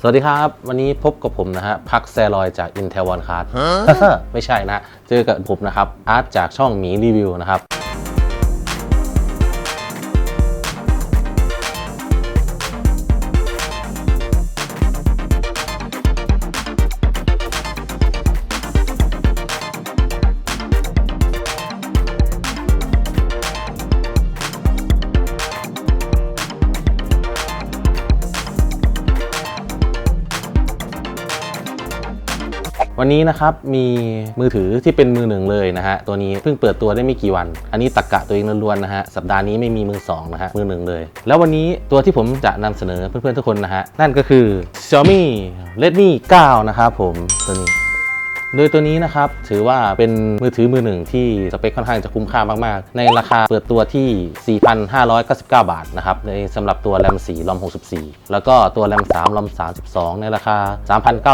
สวัสดีครับ วันนี้พบกับผมนะฮะพักแซลอยจาก Intel One Card ไม่ใช่นะ เจอกับผมนะครับอาร์ตจากช่องหมีรีวิวนะครับ วันนี้นะครับมีมือถือที่เป็นมือหนึ่งเลยนะฮะตัวนี้เพิ่งเปิดตัวได้ไม่กี่วัน อันนี้ตักกะตัวเองล้วนๆนะฮะสัปดาห์นี้ไม่มีมือสองนะฮะมือหนึ่งเลย แล้ววันนี้ตัวที่ผมจะนำเสนอเพื่อนๆทุกคนนะฮะนั่นก็คือ Xiaomi Redmi 9 นะครับผมตัวนี้ โดยตัวนี้นะครับถือว่าเป็นมือถือมือหนึ่งที่สเปคค่อนข้างจะคุ้มค่ามากๆ ในราคาเปิดตัวที่ 4,599 บาทนะครับในสำหรับตัวแรม4 ROM 64 แล้วก็ตัวแรม3 ROM 32 ในราคา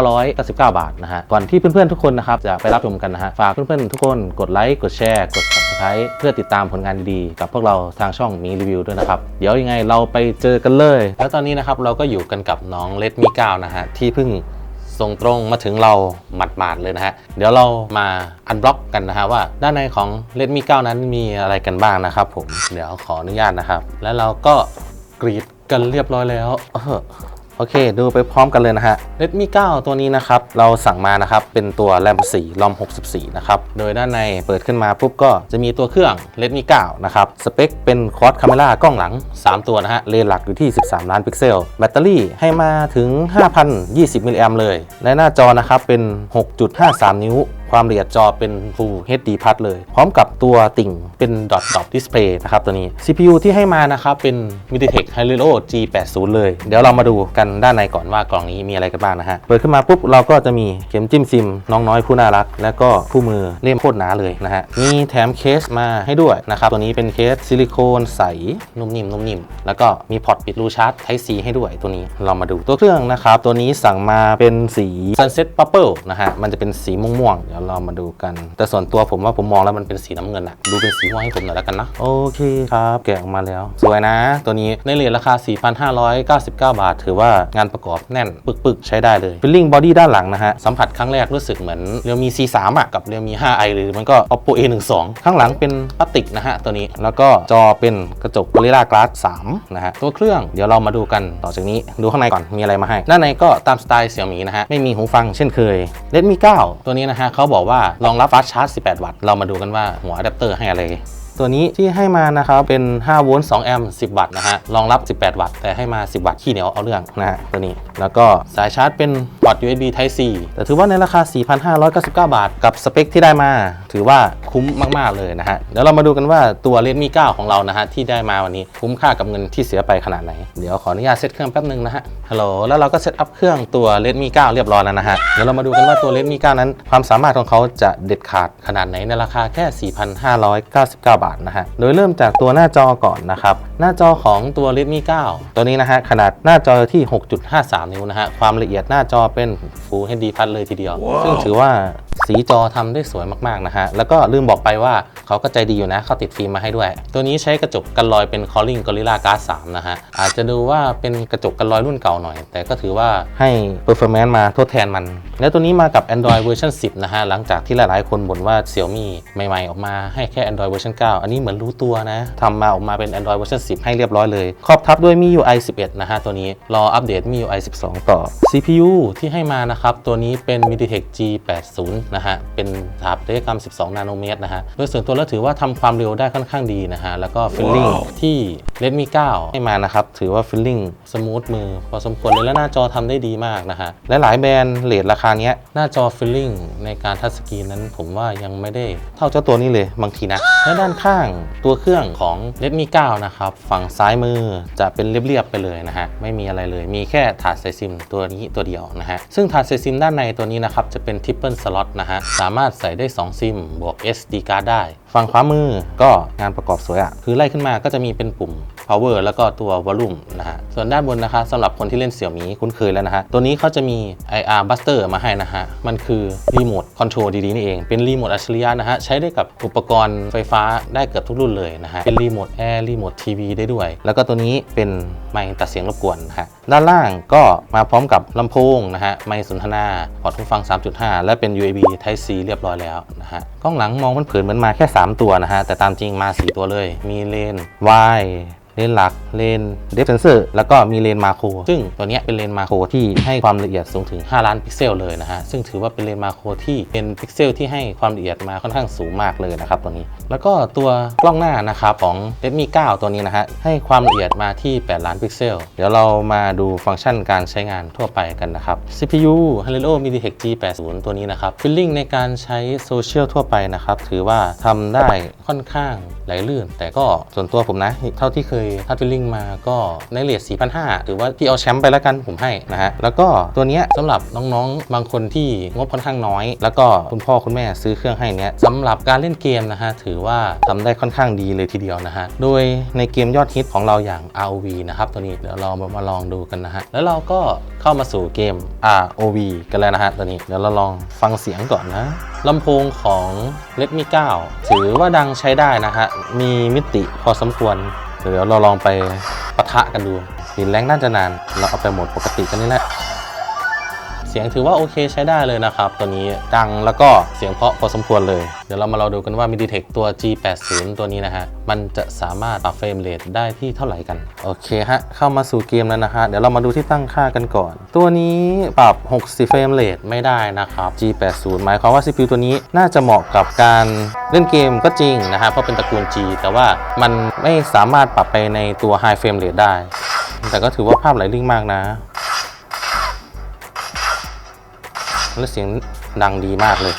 3,999 บาทนะฮะก่อนที่เพื่อนๆทุกคนนะครับจะไปรับชมกันนะฮะฝากเพื่อนๆทุกคนกดไลค์กดแชร์กด subscribe เพื่อติดตามผลงานดีๆกับพวกเราทางช่องมีรีวิวด้วยนะครับเดี๋ยวยังไงเราไปเจอกันเลย แล้วตอนนี้นะครับเราก็อยู่กันกับน้อง Redmi 9นะฮะที่เพิ่ง ส่งตรงมาถึงเราหมัดๆเลยนะฮะ เดี๋ยวเรามาอันบล็อกกันนะฮะว่าด้านในของ Redmi 9 นั้นมีอะไรกันบ้างนะครับผม เดี๋ยวขออนุญาตนะครับ แล้วเราก็กรีดกันเรียบร้อยแล้วเออ โอเค ดูไปพร้อมกันเลยนะฮะ Redmi 9 ตัวนี้นะครับ เราสั่งมานะครับ เป็นตัว RAM 4 ROM 64 นะครับ โดยด้านในเปิดขึ้นมาปุ๊บก็จะมีตัวเครื่อง Redmi 9 นะครับ สเปคเป็น Quad Camera กล้องหลัง 3 ตัวนะฮะ เลนหลักอยู่ที่ 13 ล้านพิกเซล แบตเตอรี่ให้มาถึง 5,020มิลลิแอมเลย และหน้าจอนะครับเป็น 6.53 นิ้ว ความละเอียดจอเป็น Full HD Plus เลย พร้อมกับตัวติ่งเป็น Dot Dot Display นะครับตัวนี้ CPU ที่ให้มานะครับเป็น MediaTek Helio G80 เลย เดี๋ยวเรามาดูกันด้านในก่อนว่ากล่องนี้มีอะไรกันบ้างนะฮะ เปิดขึ้นมาปุ๊บเราก็จะมีเข็มจิ้มซิม น้องน้อยผู้น่ารัก และก็คู่มือเล่มโคตรหนาเลยนะฮะ มีแถมเคสมาให้ด้วยนะครับ ตัวนี้เป็นเคสซิลิโคนใสนุ่มนิ่มนุ่มนิ่มแล้วก็มีพอร์ตปิดรูชาร์จ Type C ให้ด้วยตัวนี้เรามาดูตัวเครื่องนะครับตัวนี้สั่งมาเป็นสี Sunset Purple นะฮะมันจะเป็นสีม่วงๆเดี๋ยวเรามาดูกัน แต่ส่วนตัวผมว่าผมมองแล้วมันเป็นสีน้ำเงินอะดูเป็นสีม่วงให้ผมหน่อยแล้วกันนะ โอเคครับ แกะออกมาแล้ว สวยนะ ตัวนี้ในเรทราคา 4,599 บาท ถือว่างานประกอบแน่น ปึกๆ ใช้ได้เลย Feeling Body ด้านหลังนะฮะ สัมผัสครั้งแรกรู้สึกเหมือนเรียวมี C3 อะกับเรียวมี 5i หรือมันก็ Oppo A12 ข้างหลังเป็นพลาสติกนะฮะตัวนี้แล้วก็จอเป็นกระจก Gorilla Glass 3นะฮะตัวเครื่องเดี๋ยวเรามาดูกันต่อจากนี้ดูข้างในก่อนมีอะไรมาให้ด้านในก็ตามสไตล์เสี่ยมีนะฮะไม่มีหูฟังเช่นเคย Redmi 9 ตัวนี้นะฮะเขาบอกว่ารองรับฟาสชาร์จ 18 วัตต์ เรามาดูกันว่าหัวอะแดปเตอร์ให้อะไรตัวนี้ที่ให้มานะครับเป็น5โวลต์2แอมป์10 วัตต์นะฮะรองรับ 18 วัตต์ แต่ให้มา 10 วัตต์ขี้เหนียวเอาเรื่องนะฮะตัวนี้ แล้วก็สายชาร์จเป็นพอร์ต USB Type C แต่ถือว่าในราคา 4,599 บาท กับสเปคที่ได้มา ถือว่าคุ้มมากๆเลยนะฮะเดี๋ยวเรามาดูกันว่าตัว Redmi 9 ของเรานะฮะที่ได้มาวันนี้คุ้มค่ากับเงินที่เสียไปขนาดไหน เดี๋ยวขออนุญาตเซตเครื่องแป๊บนึงนะฮะฮัลโหลแล้วเราก็เซตอัพเครื่องตัว Redmi 9 เรียบร้อยแล้วนะฮะเดี๋ยวเรามาดูกันว่าตัว Redmi 9 นั้น ความสามารถของเขาจะเด็ดขาดขนาดไหนในราคาแค่ 4,599 บาทนะฮะโดยเริ่มจากตัวหน้าจอก่อนนะครับหน้าจอของตัว Redmi 9 ตัวนี้นะฮะขนาดหน้าจอที่ 6.53 นิ้วนะฮะความละเอียดหน้าจอเป็น Full HD Plus เลยทีเดียว ซึ่งถือว่า สีจอทำได้สวยมากๆนะฮะ แล้วก็ลืมบอกไปว่าเขาก็ใจดีอยู่นะเขาติดฟิล์มมาให้ด้วย ตัวนี้ใช้กระจกกันรอยเป็น Calling Gorilla Glass 3นะฮะ อาจจะดูว่าเป็นกระจกกันรอยรุ่นเก่าหน่อย แต่ก็ถือว่าให้ performance มาทดแทนมัน และตัวนี้มากับ Android เวอร์ชัน10 นะฮะ หลังจากที่หลายๆ คนบ่นว่า Xiaomi ใหม่ๆ ออกมาให้แค่ Android เวอร์ชัน9อันนี้เหมือนรู้ตัวนะทำมาออกมาเป็น Android เวอร์ชัน10 ให้เรียบร้อยเลยครอบทับด้วย MIUI 11 นะฮะตัวนี้รออัปเดต MIUI 12 ต่อ CPU ที่ให้มานะครับตัวนี้เป็น MediaTek G80 นะฮะเป็นสถาปัตยกรรม 12 นาโนเมตรนะฮะโดยส่วนตัวแล้วถือว่าทำความเร็วได้ค่อนข้างดีนะฮะแล้วก็ Feeling ที่ Redmi 9ให้มานะครับถือว่า Feeling สมูทมือพอสมควรเลยและหน้าจอทำได้ดีมากนะฮะและหลายแบรนด์เลทราคาเนี้ยหน้าจอ Feeling ในการทัชสกรีนนั้นผมว่ายังไม่ได้เท่าเจ้าตัวนี้เลยบางทีนะและด้านข้างตัวเครื่องของ Redmi 9นะครับฝั่งซ้ายมือจะเป็นเรียบๆไปเลยนะฮะไม่มีอะไรเลยมีแค่ถาดใส่ซิมตัวนี้ตัวเดียวนะฮะซึ่งถาดใส่ซิมด้านในตัวนี้นะครับจะเป็น Triple Slot นะฮะ สามารถใส่ได้ 2 ซิมบวก SD card ได้ ฝั่งขวามือก็งานประกอบสวยอะ่ะคือไล่ขึ้นมาก็จะมีเป็นปุ่ม power แล้วก็ตัว volume นะฮะ ส่วนด้านบนนะคะสำหรับคนที่เล่นเสี่ยวมีคุ้นเคยแล้วนะฮะ ตัวนี้เขาจะมี IR Buster มาให้นะฮะ มันคือรีโมทคอนโทรลดีๆนี่เอง เป็นรีโมทอัจฉริยะนะฮะ ใช้ได้กับอุปกรณ์ไฟฟ้าได้เกือบทุกรุ่นเลยนะฮะ เป็นรีโมทแอร์รีโมททีวีได้ด้วย แล้วก็ตัวนี้เป็นไมค์ตัดเสียงรบกวนนะฮะ ด้านล่างก็มาพร้อมกับลำโพงนะฮะ ไมค์สนทนาพอร์ตหูฟัง 3.5 และเป็น USB Type C เรียบร้อยแล้วนะฮะ กล้องหลังมองมันเผินเหมือนมาแค่3ตัวนะฮะ แต่ตามจริงมา 4 ตัวเลย มีเลน Y เลนหลัก เลนเดฟเซนเซอร์แล้วก็มีเลนมาโครซึ่งตัวนี้เป็นเลนมาโครที่ให้ความละเอียดสูงถึง 5 ล้านพิกเซลเลยนะฮะ ซึ่งถือว่าเป็นเลนมาโครที่เป็นพิกเซลที่ให้ความละเอียดมาค่อนข้างสูงมากเลยนะครับตัวนี้ แล้วก็ตัวกล้องหน้านะครับของ Redmi 9 ตัวนี้นะฮะ ให้ความละเอียดมาที่ 8 ล้านพิกเซล เดี๋ยวเรามาดูฟังก์ชันการใช้งานทั่วไปกันนะครับ CPU Helio MediaTek G80 ตัวนี้นะครับฟิลลิ่งในการใช้โซเชียลทั่วไปนะครับถือว่าทำได้ค่อนข้างไหลลื่น แต่ก็ส่วนตัวผมนะเท่าที่เคยทัดฟิลลิ่งมาก็ในเลท4,500ถือว่าพี่เอาแชมป์ไปแล้วกันผมให้นะฮะ แล้วก็ตัวเนี้ยสำหรับน้องๆ บางคนที่งบค่อนข้างน้อย แล้วก็คุณพ่อคุณแม่ซื้อเครื่องให้เนี้ยสำหรับการเล่นเกมนะฮะ ถือว่าทำได้ค่อนข้างดีเลยทีเดียวนะฮะ โดยในเกมยอดฮิตของเราอย่าง ROV นะครับตัวนี้เดี๋ยวเรามาลองดูกันนะฮะ แล้วเราก็เข้ามาสู่เกม ROV กันแล้วนะฮะตัวนี้เดี๋ยวเราลองฟังเสียงก่อนนะลำโพงของ Redmi 9 ถือว่าดังใช้ได้นะฮะ มีมิติพอสมควร เดี๋ยวเราลองไปปะทะกันดูดินแรงน่าจะนาน เราเอาไปหมดปกติกันนี่แหละ เสียงถือว่าโอเคใช้ได้เลยนะครับ ตัวนี้ดังแล้วก็เสียงเพาะพอสมควรเลย เดี๋ยวเรามาเราดูกันว่า MediaTek ตัว G80 ตัวนี้นะฮะ มันจะสามารถปรับเฟรมเรทได้ที่เท่าไหร่กัน โอเคฮะ เข้ามาสู่เกมแล้วนะฮะ เดี๋ยวเรามาดูที่ตั้งค่ากันก่อน ตัวนี้ปรับ 60 เฟรมเรทไม่ได้นะครับ G80 หมายความว่า CPU ตัวนี้น่าจะเหมาะกับการเล่นเกมก็จริงนะฮะ เพราะเป็นตระกูล G แต่ว่ามันไม่สามารถปรับไปในตัว High Frame Rate ได้ แต่ก็ถือว่าภาพไหลลิ่งมากนะ แล้วเสียงดังดีมากเลย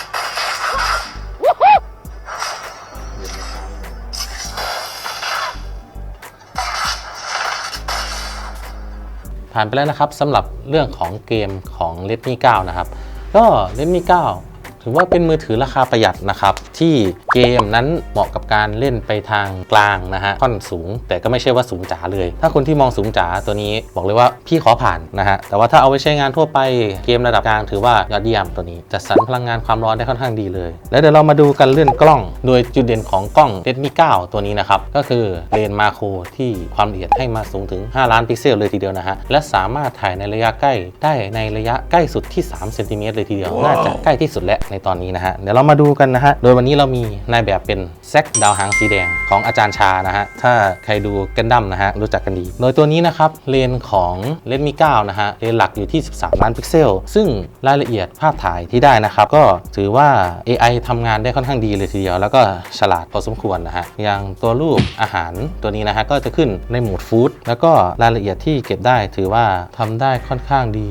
ผ่านไปแล้วนะครับสำหรับเรื่องของเกมของ Redmi 9 นะครับ ก็ Redmi 9 ถือว่าเป็นมือถือราคาประหยัดนะครับที่เกมนั้นเหมาะกับการเล่นไปทางกลางนะฮะค่อนสูง แต่ก็ไม่ใช่ว่าสูงจ๋าเลย ถ้าคนที่มองสูงจ๋าตัวนี้บอกเลยว่าพี่ขอผ่านนะฮะแต่ว่าถ้าเอาไว้ใช้งานทั่วไปเกมระดับกลางถือว่ายอดเยี่ยมตัวนี้จัดสรรพลังงานความร้อนได้ค่อนข้างดีเลย แล้วเดี๋ยวเรามาดูกันเรื่องกล้อง โดยจุดเด่นของกล้อง Redmi 9 ตัวนี้นะครับก็คือเลนส์มาโครที่ความละเอียดให้มาสูงถึง 5 ล้านพิกเซลเลยทีเดียวนะฮะและสามารถถ่ายในระยะใกล้ได้ในระยะใกล้สุดที่3เซนติเมตรเลยทีเดียวน่าจะใกล้ที่สุดแล้วในตอนนี้นะฮะเดี๋ยวเรามาดูกันนะฮะโดยวันนี้เรามีนายแบบเป็นแซกดาวหางสีแดงของอาจารย์ชานะฮะถ้าใครดูกันดั้มนะฮะรู้จักกันดี โดยตัวนี้นะครับเลนของ Redmi 9นะฮะเลนหลักอยู่ที่ 13 ล้านพิกเซล ซึ่งรายละเอียดภาพถ่ายที่ได้นะครับ ก็ถือว่า AI ทำงานได้ค่อนข้างดีเลยทีเดียว แล้วก็ฉลาดพอสมควรนะฮะอย่างตัวรูปอาหารตัวนี้นะฮะก็จะขึ้นในโหมดฟู้ดแล้วก็รายละเอียดที่เก็บได้ถือว่าทำได้ค่อนข้างดี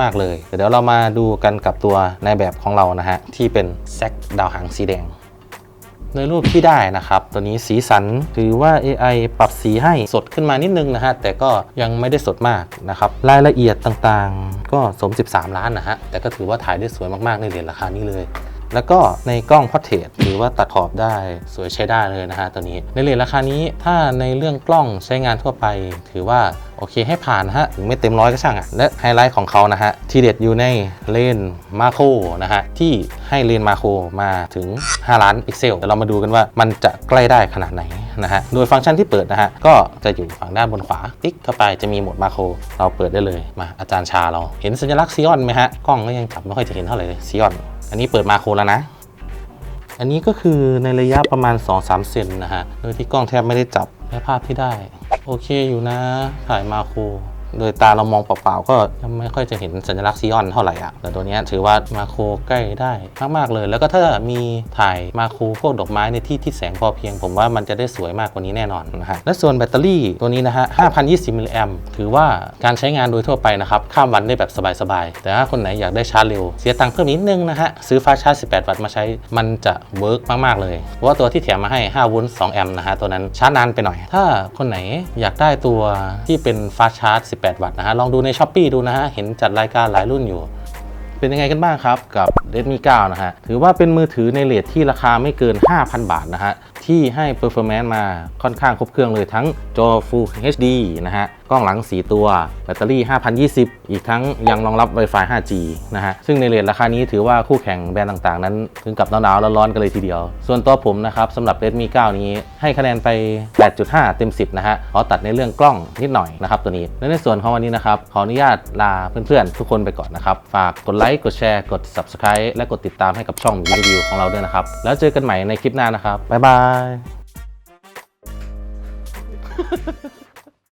มาก ๆ เลยเดี๋ยวเรามาดูกันกับตัวในแบบของเรานะฮะ ที่เป็นแซกดาวหางสีแดงในรูปที่ได้นะครับ ตัวนี้สีสันถือว่า AI ปรับสีให้สดขึ้นมานิดนึงนะฮะ แต่ก็ยังไม่ได้สดมากนะครับ รายละเอียดต่างๆ ก็สม 13 ล้านนะฮะ แต่ก็ถือว่าถ่ายได้สวยมากๆ ในเหรียญราคานี้เลย แล้วก็ในกล้องพอร์เทรตถือว่าตัดขอบได้สวยใช้ได้เลยนะฮะตัวนี้ ในเหรียญราคานี้ถ้าในเรื่องกล้องใช้งานทั่วไป ถือว่าโอเคให้ผ่านนะฮะถึงไม่เต็มร้อยก็ช่างอะ่ะและไฮไลท์ของเขานะฮะ ที่เด็ดอยู่ในเลนมาโครนะฮะ ที่ให้เลนมาโครมาถึง 5 ล้านพิกเซลเดี๋ยวเรามาดูกันว่ามันจะใกล้ได้ขนาดไหนนะฮะ โดยฟังก์ชันที่เปิดนะฮะ ก็จะอยู่ฝั่งด้านบนขวาติ๊กเข้าไปจะมีโหมดมาโครเราเปิดได้เลยมาอาจารย์ชาเราเห็นสัญลักษณ์ซีออนไหมฮะกล้องก็ยังจับไม่ค่อยจะเห็นเท่าไหร่เลยซีออน อันนี้เปิดมาโครแล้วนะ อันนี้ก็คือในระยะประมาณ 2-3 เซนนะฮะ โดยที่กล้องแทบไม่ได้จับและภาพที่ได้ โอเคอยู่นะ ถ่ายมาโคร โดยตาเรามองเปล่าๆก็ไม่ค่อยจะเห็นสัญลักษณ์ซีออนเท่าไหร่อะแต่ตัวนี้ถือว่ามาโครใกล้ได้มากๆเลย แล้วก็ถ้ามีถ่ายมาโครพวกดอกไม้ในที่ที่แสงพอเพียง ผมว่ามันจะได้สวยมากกว่านี้แน่นอนนะฮะและส่วนแบตเตอรี่ตัวนี้นะฮะ 5,020 มิลลิแอมถือว่าการใช้งานโดยทั่วไปนะครับข้ามวันได้แบบสบายๆ แต่ถ้าคนไหนอยากได้ชาร์จเร็ว เสียตังค์เพิ่มนิดนึงนะฮะซื้อฟ้าชาร์จ 18 วัตต์มาใช้มันจะเวิร์กมากๆเลยเพราะว่าตัวที่แถมมาให้5โวลต์2แอมป์นะฮะตัวนั้นชาร์จนานไปหน่อย ถ้าคนไหนอยากได้ตัวที่เป็นฟ้าชาร์จ48 วัตต์นะฮะ ลองดูใน s h อ p e e ดูนะฮะ เห็นจัดรายการหลายรุ่นอยู่ เป็นยังไงกันบ้างครับกับ Redmi 9 นะฮะ ถือว่าเป็นมือถือในเลทที่ราคาไม่เกิน 5,000 บาทนะฮะ ที่ให้ performance มาค่อนข้างครบเครื่องเลยทั้งจอ Full HD นะฮะ กล้องหลัง 4 ตัว แบตเตอรี่ 5,020 อีกทั้งยังรองรับ Wi-Fi 5G นะฮะ ซึ่งในเลทราคานี้ถือว่าคู่แข่งแบรนด์ต่างๆ นั้น ถึงกับหนาวๆร้อนๆกันเลยทีเดียว ส่วนตัวผมนะครับสำหรับ Redmi 9 นี้ให้คะแนนไป 8.5 เต็ม 10 นะฮะ ขอตัดในเรื่องกล้องนิดหน่อยนะครับตัวนี้และในส่วนของวันนี้นะครับขออนุญาตลาเพื่อนๆทุกคนไปก่อนนะครับฝากกดไลค์กดแชร์กด Subscribe และกดติดตามให้กับช่องรีวิวของเราด้วยนะครับแล้วเจอกันใหม่ในคลิปหน้านะครับบ๊ายบายาย